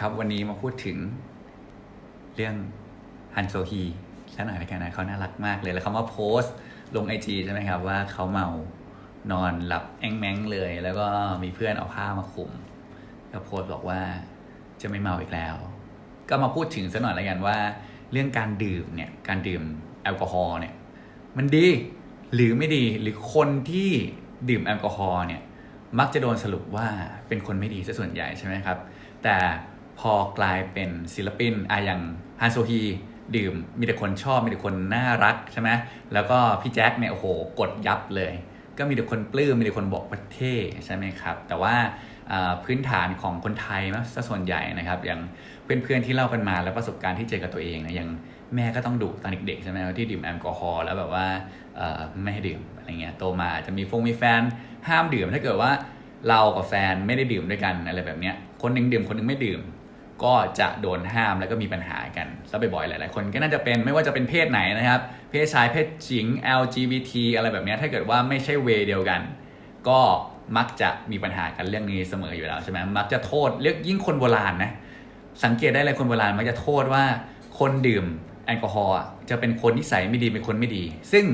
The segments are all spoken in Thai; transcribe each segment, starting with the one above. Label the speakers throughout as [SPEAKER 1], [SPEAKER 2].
[SPEAKER 1] ครับวันนี้มาพูดถึงเรื่องฮันโซฮีสักหน่อยละกันนะเขาน่ารักมากเลย แล้วเขามาโพสต์ลงไอจีใช่ไหมครับ ว่าเขาเมานอนหลับแองแมงเลย แล้วก็มีเพื่อนเอาผ้ามาคลุมก็โพสต์บอกว่าจะไม่เมาอีกแล้ว ก็มาพูดถึงสักหน่อยละกันว่า เรื่องการดื่มเนี่ยการดื่มแอลกอฮอล์เนี่ยมันดีหรือไม่ดีหรือคนที่ดื่มแอลกอฮอล์เนี่ยมักจะโดนสรุปว่าเป็นคนไม่ดีซะส่วนใหญ่ใช่ไหมครับ แต่ พอกลายเป็นศิลปินอะอย่างฮันโซฮีดื่ม มีแต่คนชอบ มีแต่คนน่ารักใช่ไหมแล้วก็พี่แจ็คเนี่ยโอ้โหกดยับเลย ก็มีแต่คนปลื้มมีแต่คนบอกประเทศใช่ไหมครับ แต่ว่าพื้นฐานของคนไทยนะซะส่วนใหญ่นะครับ อย่างเพื่อนๆที่เล่ากันมาแล้วประสบการณ์ที่เจอกับตัวเองนะอย่างแม่ก็ต้องดุตอนเด็กๆใช่ไหมที่ดื่มแอลกอฮอล์แล้วแบบว่าไม่ให้ดื่มอะไรเงี้ยโตมาจะมีฟงมีแฟนห้ามดื่มถ้าเกิดว่าเรากับแฟนไม่ได้ดื่มด้วยกันอะไรแบบเนี้ยคนหนึงดื่มคนหนึงไม่ดื่ม ก็จะโดนห้ามแล้วก็มีปัญหากันซะบ่อยๆหลาย ๆ คนก็น่าจะเป็นไม่ว่าจะเป็นเพศไหนนะครับ เพศชายเพศหญิง LGBT อะไรแบบนี้ถ้าเกิดว่าไม่ใช่เวยเดียวกัน ก็มักจะมีปัญหากันเรื่องนี้เสมออยู่แล้วใช่ไหมมักจะโทษเรียกยิ่งคนโบราณนะสังเกตได้เลยคนโบราณมักจะโทษว่าคนดื่มแอลกอฮอล์จะเป็นคนนิสัยไม่ดีเป็นคนไม่ดี ซึ่ง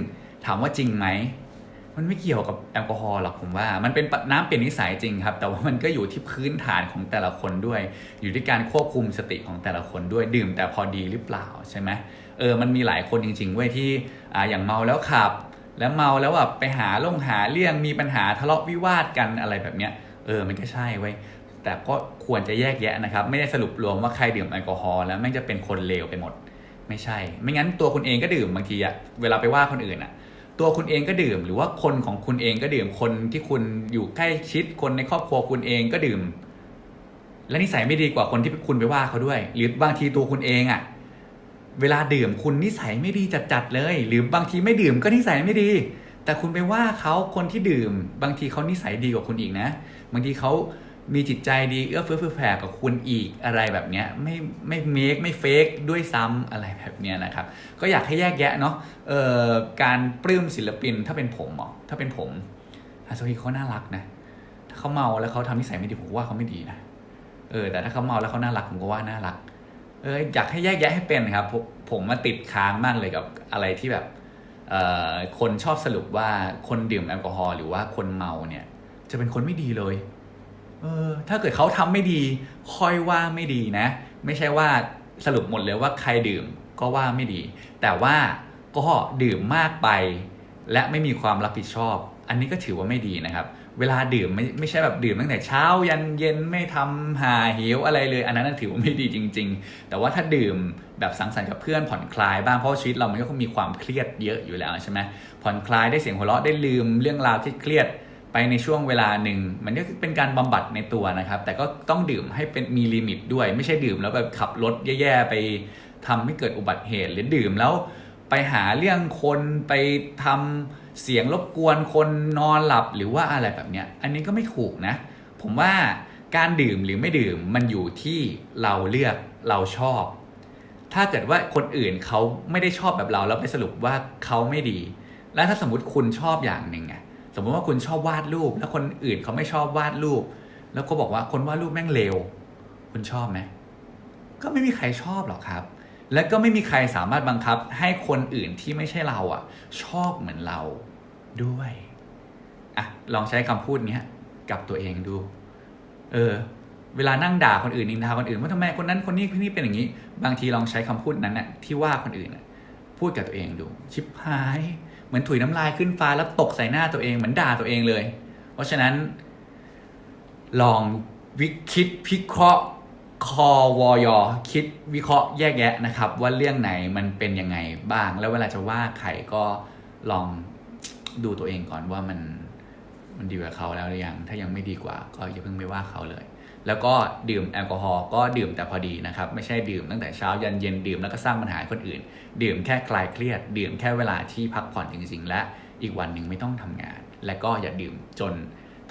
[SPEAKER 1] ถามว่าจริงไหม มันไม่เกี่ยวกับแอลกอฮอล์หรอกผมว่า มันเป็นน้ำเปลี่ยนนิสัยจริงครับ แต่ว่ามันก็อยู่ที่พื้นฐานของแต่ละคนด้วย อยู่ที่การควบคุมสติของแต่ละคนด้วยดื่มแต่พอดีหรือเปล่าใช่ไหมเออมันมีหลายคนจริงๆเว้ยที่อ่าอย่างเมาแล้วขับ แล้วเมาแล้วแบบไปหาลงหาเรื่องมีปัญหาทะเลาะวิวาทกันอะไรแบบเนี้ยเออมันก็ใช่เว้ยแต่ก็ควรจะแยกแยะนะครับ ไม่ได้สรุปรวมว่าใครดื่มแอลกอฮอล์แล้วแม่งจะเป็นคนเลวไปหมด ไม่ใช่ ไม่งั้นตัวคุณเองก็ดื่มบางทีอะเวลาไปว่าคนอื่นอะ ตัวคุณเองก็ดื่ม หรือว่าคนของคุณเองก็ดื่มคนที่คุณอยู่ใกล้ชิดคนในครอบครัวคุณเองก็ดื่ม และนิสัยไม่ดีกว่าคนที่คุณไปว่าเขาด้วย หรือบางทีตัวคุณเองอะเวลาดื่มคุณนิสัยไม่ดีจัดๆเลย หรือบางทีไม่ดื่มก็นิสัยไม่ดี แต่คุณไปว่าเขาคนที่ดื่ม บางทีเขานิสัยดีกว่าคุณอีกนะ บางทีเขา มีจิตใจดีเอื้อเฟื้อเผื่อแผ่กับคุณอีกอะไรแบบเนี้ยไม่ไม่เมคไม่เฟกด้วยซ้ำอะไรแบบเนี้ยนะครับ ก็อยากให้แยกแยะเนาะเอ่อการปลื้มศิลปินถ้าเป็นผมเหรอถ้าเป็นผมฮันโซฮีเขาน่ารักนะถ้าเขาเมาแล้วเขาทำนิสัยไม่ดีผมว่าเขาไม่ดีนะเออแต่ถ้าเขาเมาแล้วเขาน่ารักผมก็ว่าน่ารักเอออยากให้แยกแยะให้เป็นครับ ผมผมมาติดค้างมากเลยกับอะไรที่แบบเอ่อคนชอบสรุปว่าคนดื่มแอลกอฮอล์หรือว่าคนเมาเนี่ย จะเป็นคนไม่ดีเลย เออถ้าเกิดเขาทำไม่ดีค่อยว่าไม่ดีนะ ไม่ใช่ว่าสรุปหมดเลยว่าใครดื่มก็ว่าไม่ดี แต่ว่าก็ดื่มมากไป และไม่มีความรับผิดชอบ อันนี้ก็ถือว่าไม่ดีนะครับ เวลาดื่มไม่ไม่ใช่แบบดื่มตั้งแต่เช้ายันเย็นไม่ทำหาหิวอะไรเลย อันนั้นถือว่าไม่ดีจริง ๆ แต่ว่าถ้าดื่มแบบสังสรรค์กับเพื่อนผ่อนคลายบ้างเพราะชีวิตเรามันก็มีความเครียดเยอะอยู่แล้วใช่ไหมผ่อนคลายได้เสียงหัวเราะได้ลืมเรื่องราวที่เครียด ไปในช่วงเวลาหนึ่งมันก็เป็นการบำบัดในตัวนะครับ แต่ก็ต้องดื่มให้เป็นมีลิมิตด้วย ไม่ใช่ดื่มแล้วแบบขับรถแย่ๆไปทำให้เกิดอุบัติเหตุ หรือดื่มแล้วไปหาเรื่องคนไปทำเสียงรบกวนคนนอนหลับหรือว่าอะไรแบบเนี้ย อันนี้ก็ไม่ถูกนะ ผมว่าการดื่มหรือไม่ดื่มมันอยู่ที่เราเลือกเราชอบ ถ้าเกิดว่าคนอื่นเขาไม่ได้ชอบแบบเราแล้วไปสรุปว่าเขาไม่ดี แล้วถ้าสมมติคุณชอบอย่างหนึ่งอะ สมมติว่าคุณชอบวาดรูป แล้วคนอื่นเขาไม่ชอบวาดรูป แล้วก็บอกว่าคนวาดรูปแม่งเลวคุณชอบไหมก็ไม่มีใครชอบหรอกครับ และก็ไม่มีใครสามารถบังคับให้คนอื่นที่ไม่ใช่เราอะ ชอบเหมือนเราด้วยอะลองใช้คำพูดเนี้ยกับตัวเองดู เออ เวลานั่งด่าคนอื่นนินทาคนอื่นว่าทำไมคนนั้นคนนี้คนนี้เป็นอย่างนี้ บางทีลองใช้คำพูดนั้นน่ะที่ว่าคนอื่นนะพูดกับตัวเองดู ชิบหาย เหมือนถุยน้ำลายขึ้นฟ้าแล้วตกใส่หน้าตัวเองเหมือนด่าตัวเองเลย เพราะฉะนั้น ลองวิคิดพิเคราะห์คอวอยอคิดวิเคราะห์แยกแยะนะครับ ว่าเรื่องไหนมันเป็นยังไงบ้าง แล้วเวลาจะว่าใครก็ลองดูตัวเองก่อนว่ามันมันดีกว่าเขาแล้วหรือยัง ถ้ายังไม่ดีกว่า ก็อย่าเพิ่งไปว่าเขาเลย แล้วก็ดื่มแอลกอฮอล์ก็ดื่มแต่พอดีนะครับ ไม่ใช่ดื่มตั้งแต่เช้ายันเย็นดื่มแล้วก็สร้างปัญหาคนอื่น ดื่มแค่คลายเครียด ดื่มแค่เวลาที่พักผ่อนจริง ๆ และอีกวันหนึ่งไม่ต้องทำงาน และก็อย่าดื่มจน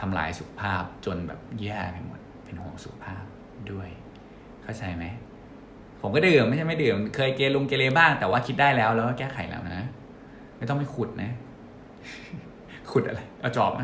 [SPEAKER 1] ทำลายสุขภาพจนแบบแย่ไปหมดเป็นห่วงสุขภาพด้วย เข้าใจไหมผมก็ดื่มไม่ใช่ไม่ดื่ม เคยเกลุงเกเรบ้างแต่ว่าคิดได้แล้วแล้วก็แก้ไขแล้วนะ ไม่ต้องไปขุดนะ ขุดอะไรเอาจอบไหม